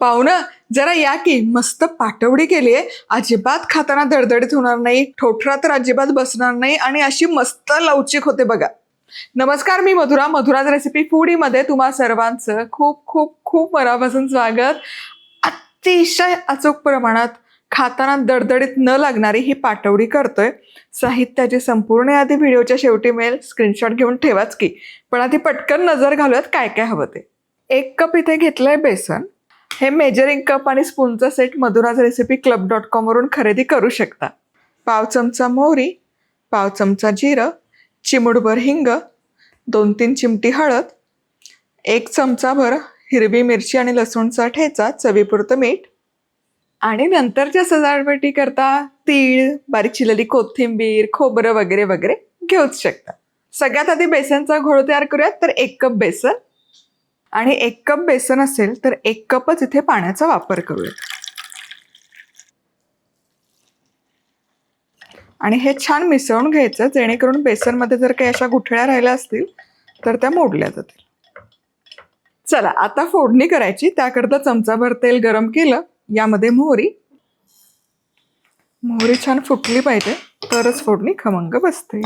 पाहुणं जरा या की. मस्त पाटवडी केलीये अजिबात खाताना धडधडीत होणार नाही ठोठरा तर अजिबात बसणार नाही आणि अशी मस्त लवचिक होते बघा. नमस्कार मी मधुरा. मधुराज रेसिपी फूडीमध्ये तुम्हा सर्वांचं खूप खूप खूप मनापासून स्वागत. अतिशय अचूक प्रमाणात खाताना दडदडीत न लागणारी ही पाटवडी करतोय. साहित्याची संपूर्ण यादी व्हिडिओच्या शेवटी मिळेल. स्क्रीनशॉट घेऊन ठेवाच की. पण आधी पटकन नजर घालूयात काय काय हवं ते. एक कप इथे घेतलंय बेसन. हे मेजरिंग कप आणि स्पूनचा set Madhuraj recipe club dot कॉमवरून खरेदी करू शकता. पाव चमचा मोहरी पाव चमचा जिरं चिमुडभर हिंग दोन तीन चिमटी हळद एक चमचाभर हिरवी मिरची आणि लसूणचा ठेचा चवीपुरतं मीठ आणि नंतरच्या सजावटी करता तीळ बारीक चिरलेली कोथिंबीर खोबरं वगैरे वगैरे घेऊच शकता. सगळ्यात आधी बेसनचा घोळ तयार करूयात तर एक कप बेसन आणि एक कप बेसन असेल तर एक कपच इथे पाण्याचा वापर करूया. आणि हे छान मिसळून घ्यायचं जेणेकरून बेसनमध्ये जर काही अशा गुठळ्या राहिल्या असतील तर त्या मोडल्या जातील. चला आता फोडणी करायची. त्याकरता चमचाभर तेल गरम केलं. यामध्ये मोहरी. मोहरी छान फुटली पाहिजे. तरच फोडणी खमंग बसते.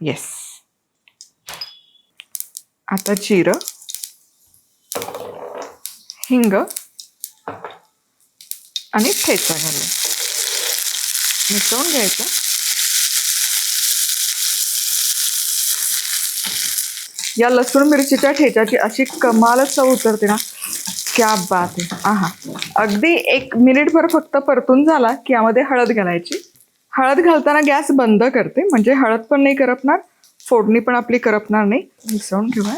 येस आता जिरं हिंग आणि ठेचा घालून. मिसळून घ्यायचं. या लसूण मिरचीच्या ठेच्याची अशी कमालच चव उतरते ना. क्या बात आहे. आहा. अगदी एक मिनिटभर फक्त परतून झाला की यामध्ये हळद घालायची. हळद घालताना गॅस बंद करते. म्हणजे हळद पण नाही करपणार. फोडणी पण आपली करपणार नाही. मिसळून घेऊया.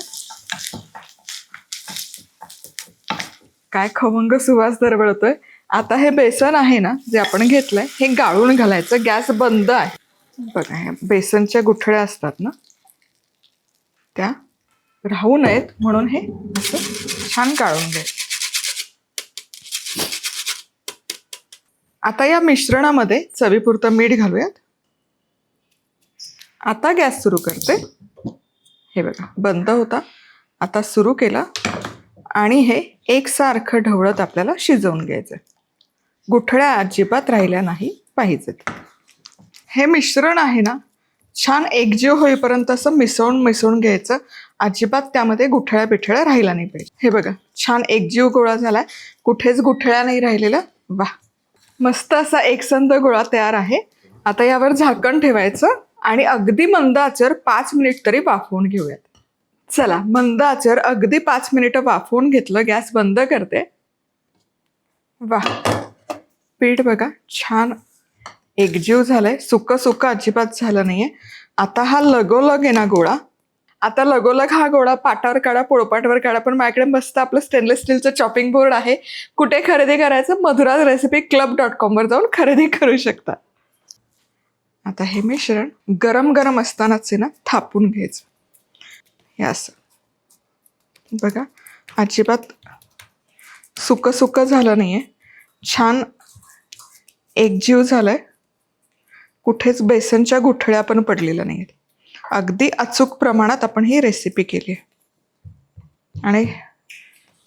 काय खमंग सुवास दरवळतोय. आता हे बेसन आहे ना जे आपण घेतलंय हे गाळून घालायचं. गॅस बंद आहे. बघा बेसनच्या गुठळ्या असतात ना त्या राहू नयेत म्हणून हे असं छान गाळून घ्यायचं. आता या मिश्रणामध्ये चवीपुरतं मीठ घालूयात. आता गॅस सुरू करते. हे बघा बंद होता. आता सुरू केला. आणि हे एकसारखं ढवळत आपल्याला शिजवून घ्यायचं. गुठळ्या अजिबात राहिल्या नाही पाहिजेत. हे मिश्रण आहे ना छान एकजीव होईपर्यंत असं मिसळून मिसळून घ्यायचं. अजिबात त्यामध्ये गुठळ्या बिठळ्या राहिला नाही पाहिजे हे बघा छान एकजीव गोळा झालाय. कुठेच गुठळ्या नाही राहिलेलं वा मस्त असा एकसंध गोळा तयार आहे. आता यावर झाकण ठेवायचं. आणि अगदी मंद आचर पाच मिनिट तरी वाफवून घेऊयात. चला मंद आचर अगदी पाच मिनिटं वाफवून घेतलं गॅस बंद करते. वा पीठ बघा छान एकजीव झालंय. सुकं सुकं अजिबात झालं नाहीये. आता हा लगोलग आहे ना गोळा. आता लगोलग हा गोळा पाटावर काढा पोळपाटवर काढा पण माझ्याकडे मस्त आपलं स्टेनलेस स्टीलचं चॉपिंग बोर्ड आहे. कुठे खरेदी करायचं? मधुरा रेसिपी क्लब डॉट कॉमवर जाऊन खरेदी करू शकता. आता हे मिश्रण गरम गरम असतानाच ना थापून घ्यायचं. हे असं. बघा अजिबात सुकं सुकं झालं नाही आहे छान एकजीव झालं आहे कुठेच बेसनच्या गुठळ्या पण पडलेल्या नाही आहेत अगदी अचूक प्रमाणात आपण ही रेसिपी केली आहे. आणि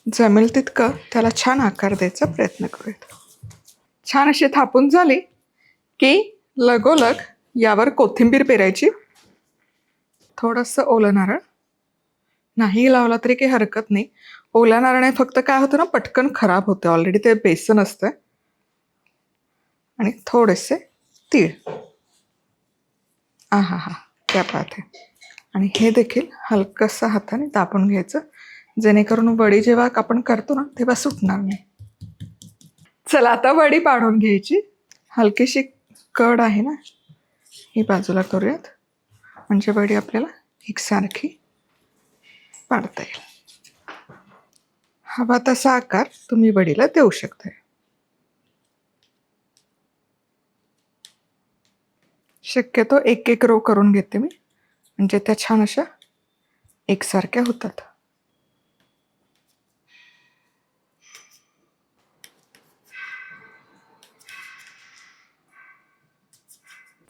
जमेल तितकं त्याला छान आकार द्यायचा प्रयत्न करूयात. छान अशी थापून झाली की लगोलग यावर कोथिंबीर पेरायची. थोडंसं ओलं नारळ. नाही लावला तरी काही हरकत नाही. ओल्या नारळाने फक्त काय होतं ना पटकन खराब होतं. ऑलरेडी ते बेसन असतं आणि थोडेसे तीळ. आ हा हा. त्या पाहते आणि हे देखील हलकंसं हाताने दाबून घ्यायचं. जेणेकरून वडी जेव्हा आपण करतो ना तेव्हा सुटणार नाही. चला आता वडी पाडून घ्यायची. हलकीशी कड आहे ना ही बाजूला करूयात. म्हणजे वडी आपल्याला एकसारखी पाडता येईल. हवा तसा आकार तुम्ही वडीला देऊ शकता शक्यतो एक एक रो करून घेते मी. म्हणजे त्या छान अशा एकसारख्या होतात.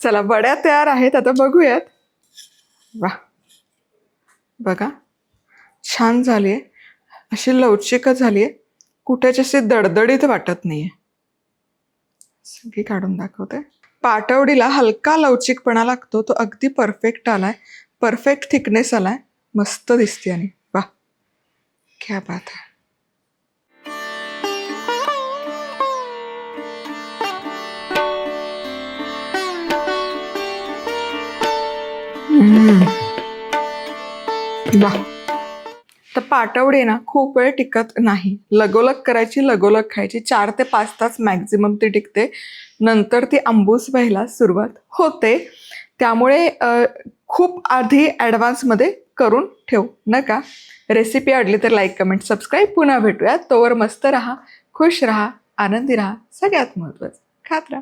चला वड्या तयार आहेत आता बघूयात. वा. बघा. छान झाली आहे अशी लवचिकच झाली आहे कुठेच अशी दडदडीत वाटत नाही आहे सगळी काढून दाखवते. पाटवडीला हलका लवचिकपणा लागतो. तो अगदी परफेक्ट आलाय. परफेक्ट थिकनेस आलाय. मस्त दिसते आणि. वा. क्या बात आहे. वा तर पाटवडे ना खूप वेळ टिकत नाही. लगोलग करायची लगोलग खायची. चार ते पाच तास मॅक्झिमम ती टिकते. नंतर ती आंबूस व्हायला सुरुवात होते. त्यामुळे खूप आधी ॲडव्हान्समध्ये करून ठेवू नका रेसिपी आवडली तर लाईक कमेंट सबस्क्राईब पुन्हा भेटूया. तोवर मस्त राहा खुश राहा आनंदी राहा. सगळ्यात महत्त्वाचं खात राहा.